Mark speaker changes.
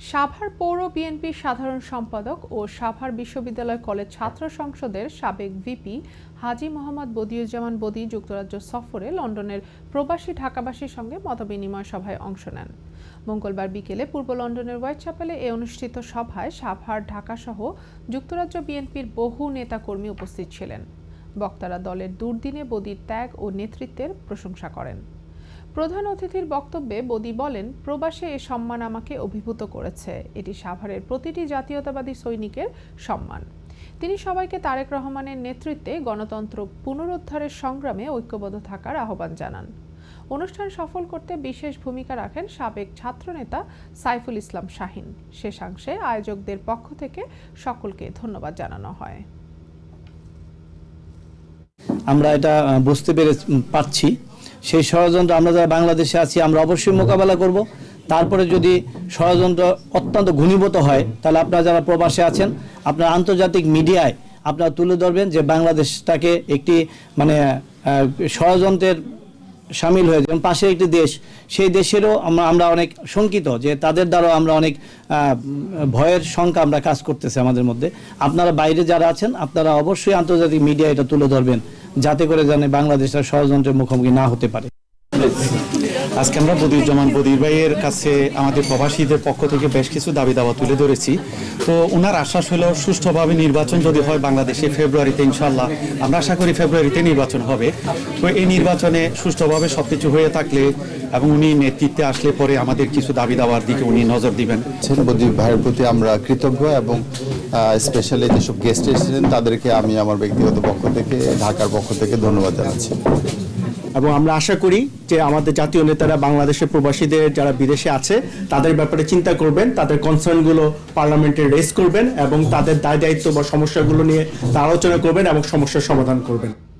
Speaker 1: সাভার পৌর বিএনপির সাধারণ সম্পাদক ও সাভার বিশ্ববিদ্যালয় কলেজ ছাত্র সংসদের সাবেক ভিপি হাজী মোহাম্মদ বদিউজ্জামান বদি যুক্তরাজ্য সফরে লন্ডনের প্রবাসী ঢাকাবাসীর সঙ্গে মতবিনিময় সভায় অংশ নেন। মঙ্গলবার বিকেলে পূর্ব লন্ডনের হোয়াইট চ্যাপেলে এ অনুষ্ঠিত সভায় সাভার, ঢাকাসহ যুক্তরাজ্য বিএনপির বহু নেতাকর্মী উপস্থিত ছিলেন। বক্তারা দলের দুর্দিনে বদির ত্যাগ ও নেতৃত্বের প্রশংসা করেন। প্রধান অতিথির বক্তব্যে বদি বলেন, প্রবাসে এ সম্মান আমাকে অভিভূত করেছে। এটি সাভারের প্রতিটি জাতীয়তাবাদী সৈনিকের সম্মান। তিনি সবাইকে তারেক রহমানের নেতৃত্বে গণতন্ত্র পুনরুদ্ধারের সংগ্রামে ঐক্যবদ্ধ থাকার আহ্বান জানান। অনুষ্ঠান সফল করতে বিশেষ ভূমিকা রাখেন সাবেক ছাত্রনেতা সাইফুল ইসলাম শাহিন। শেষাংশে আয়োজকদের পক্ষ থেকে সকলকে ধন্যবাদ জানানো হয়।
Speaker 2: আমরা এটা বুঝতে পেরে পারছি সেই ষড়যন্ত্র আমরা যারা বাংলাদেশে আছি আমরা অবশ্যই মোকাবেলা করব। তারপরে যদি ষড়যন্ত্র অত্যন্ত ঘনীভূত হয় তাহলে আপনারা যারা প্রবাসে আছেন আপনারা আন্তর্জাতিক মিডিয়ায় আপনারা তুলে ধরবেন যে বাংলাদেশটাকে একটি মানে ষড়যন্ত্রের সামিল হয়ে যেমন পাশে একটি দেশ সেই দেশেরও আমরা আমরা অনেক শঙ্কিত যে তাদের দ্বারাও আমরা অনেক ভয়ের শঙ্কা আমরা কাজ করতেছে আমাদের মধ্যে। আপনারা বাইরে যারা আছেন আপনারা অবশ্যই আন্তর্জাতিক মিডিয়া এটা তুলে ধরবেন। যাতে করে জানে বাংলাদেশের ষড়যন্ত্রের মুখোমুখি না হতে পারে।
Speaker 3: আজকে আমরা বদিউজ্জামান বদির ভাইয়ের কাছে আমাদের প্রবাসীদের পক্ষ থেকে বেশ কিছু দাবি দাওয়া তুলে ধরেছি। তো ওনার আশ্বাস হলো, সুষ্ঠুভাবে নির্বাচন যদি হয় বাংলাদেশে ফেব্রুয়ারিতে ইনশাল্লাহ আমরা আশা করি ফেব্রুয়ারিতে নির্বাচন হবে। তো এই নির্বাচনে সুষ্ঠুভাবে সবকিছু হয়ে থাকলে এবং উনি নেতৃত্বে আসলে পরে আমাদের কিছু দাবি দাওয়ার দিকে উনি নজর দিবেন।
Speaker 4: আছেন বদি ভাইয়ের প্রতি আমরা কৃতজ্ঞ এবং স্পেশালি যেসব গেস্ট এসেছিলেন, তাদেরকে আমি আমার ব্যক্তিগত পক্ষ থেকে, ঢাকার পক্ষ থেকে ধন্যবাদ জানাচ্ছি।
Speaker 5: এবং আমরা আশা করি যে আমাদের জাতীয় নেতারা বাংলাদেশের প্রবাসীদের যারা বিদেশে আছে, তাদের ব্যাপারে চিন্তা করবেন, তাদের কনসার্নগুলো পার্লামেন্টে রেস করবেন এবং তাদের দায় দায়িত্ব বা সমস্যাগুলো নিয়ে আলোচনা করবেন এবং সমস্যার সমাধান করবেন।